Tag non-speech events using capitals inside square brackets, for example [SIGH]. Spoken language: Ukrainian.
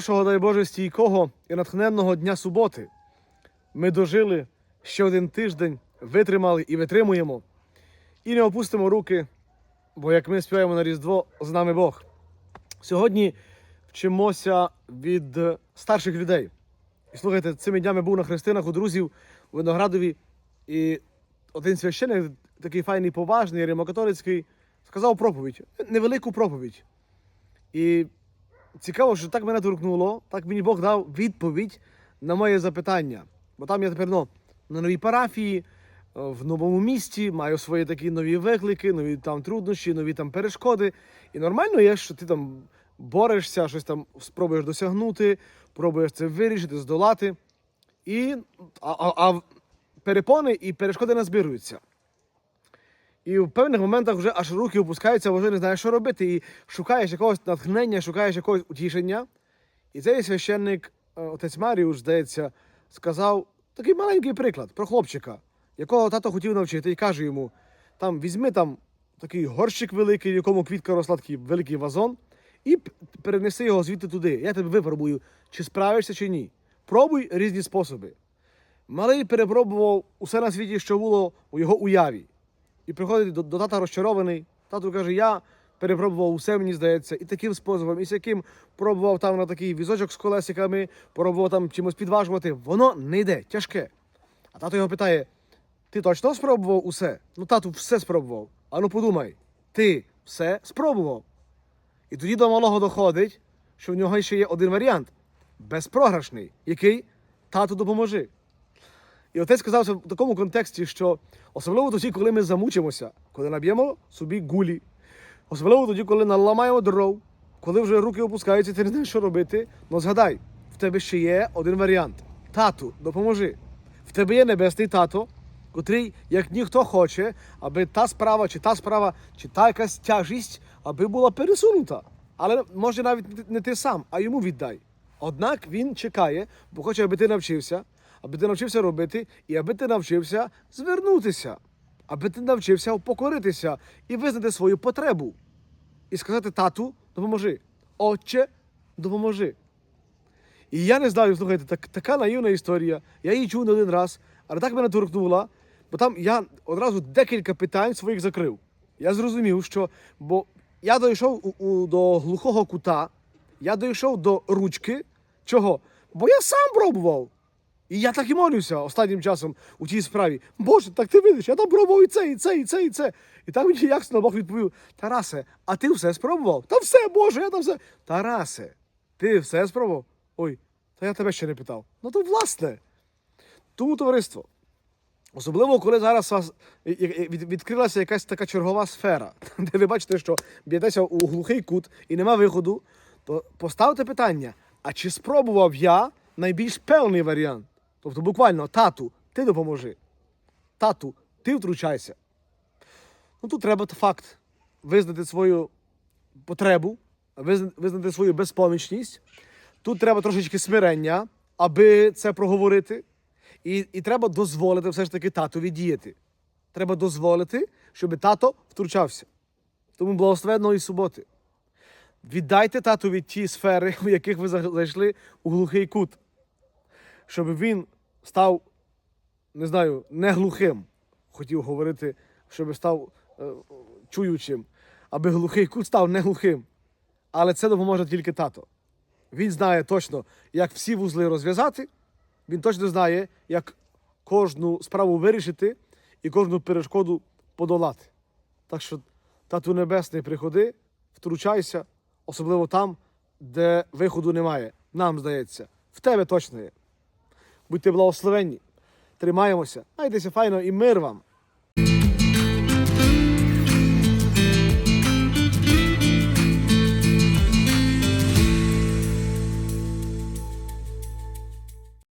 нашого, дай Боже, стійкого і натхненного дня суботи. Ми дожили ще один тиждень, витримали і витримуємо. І не опустимо руки, бо як ми співаємо на Різдво, з нами Бог. Сьогодні вчимося від старших людей. І слухайте, цими днями був на хрестинах у друзів у Виноградові, і один священник, такий файний, поважний, римокатолицький, сказав проповідь, невелику проповідь. І цікаво, що так мене торкнуло, так мені Бог дав відповідь на моє запитання. Бо там я тепер ну, на новій парафії, е, в новому місті, маю свої такі нові виклики, нові там труднощі, нові там перешкоди. І нормально є, що ти там борешся, щось там спробуєш досягнути, пробуєш це вирішити, здолати. І, а, а, а перепони і перешкоди назбируються. І в певних моментах вже аж руки опускаються, вже не знаєш, що робити. І шукаєш якогось натхнення, шукаєш якогось утішення. І цей священник, е, отець Маріуш, здається, сказав такий маленький приклад про хлопчика, якого тато хотів навчити, і каже йому: там візьми там такий горщик великий, в якому квітка росла, такий великий вазон, і перенеси його звідти туди. Я тебе випробую, чи справишся, чи ні. Пробуй різні способи. Малий перепробував усе на світі, що було у його уяві. І приходить до, до тата розчарований. Тато каже: я перепробував усе, мені здається, і таким способом, і сяким пробував там на такий візочок з колесиками, пробував там чимось підважувати. Воно не йде, тяжке. А тато його питає: ти точно спробував усе? Ну, тату, все спробував. А ну подумай, ти все спробував. І тоді до малого доходить, що в нього ще є один варіант безпрограшний, який тату допоможи. І отець сказав це в такому контексті, що особливо тоді, коли ми замучимося, коли наб'ємо собі гулі, особливо тоді, коли наламаємо дров, коли вже руки опускаються, ти не знаєш, що робити. Ну згадай, в тебе ще є один варіант. Тату, допоможи. В тебе є небесний тато, котрий, як ніхто хоче, аби та справа, чи та справа, чи та якась тяжість, аби була пересунута. Але може навіть не ти сам, а йому віддай. Однак він чекає, бо хоче, аби ти навчився, аби ти навчився робити, і аби ти навчився звернутися, аби ти навчився упокоритися і визнати свою потребу. І сказати тату, допоможи. Отче, допоможи. І я не знаю, слухайте, так, така наївна історія. Я її чув не один раз, але так мене торкнула, бо там я одразу декілька питань своїх закрив. Я зрозумів, що бо я дійшов у, у, до глухого кута, я дійшов до ручки. Чого? Бо я сам пробував. І я так і молюся останнім часом у тій справі. Боже, так ти видиш, я там пробував і це, і це, і це, і це. І так мені ясно Бог відповів: Тарасе, а ти все спробував? Та все, Боже, я там все. Тарасе, ти все спробував? Ой, та я тебе ще не питав. Ну то власне. Тому товариство. Особливо, коли зараз вас відкрилася якась така чергова сфера, [LAUGHS] де ви бачите, що б'єтеся у глухий кут і нема виходу, то поставте питання: а чи спробував я найбільш певний варіант? Тобто, буквально, тату, ти допоможи. Тату, ти втручайся. Ну тут треба факт визнати свою потребу, визнати свою безпомічність. Тут треба трошечки смирення, аби це проговорити. І, і треба дозволити все ж таки татові діяти. Треба дозволити, щоб тато втручався. Тому благословенної суботи. Віддайте татові ті сфери, [LAUGHS] у яких ви зайшли у глухий кут, щоб він став, не знаю, не глухим. Хотів говорити, щоб став е, чуючим, аби глухий кут став не глухим. Але це допоможе тільки тато. Він знає точно, як всі вузли розв'язати. Він точно знає, як кожну справу вирішити і кожну перешкоду подолати. Так що, тату небесний, приходи, втручайся, особливо там, де виходу немає. Нам здається, в тебе точно є. Будьте благословенні, тримаємося, майтеся файно і мир вам.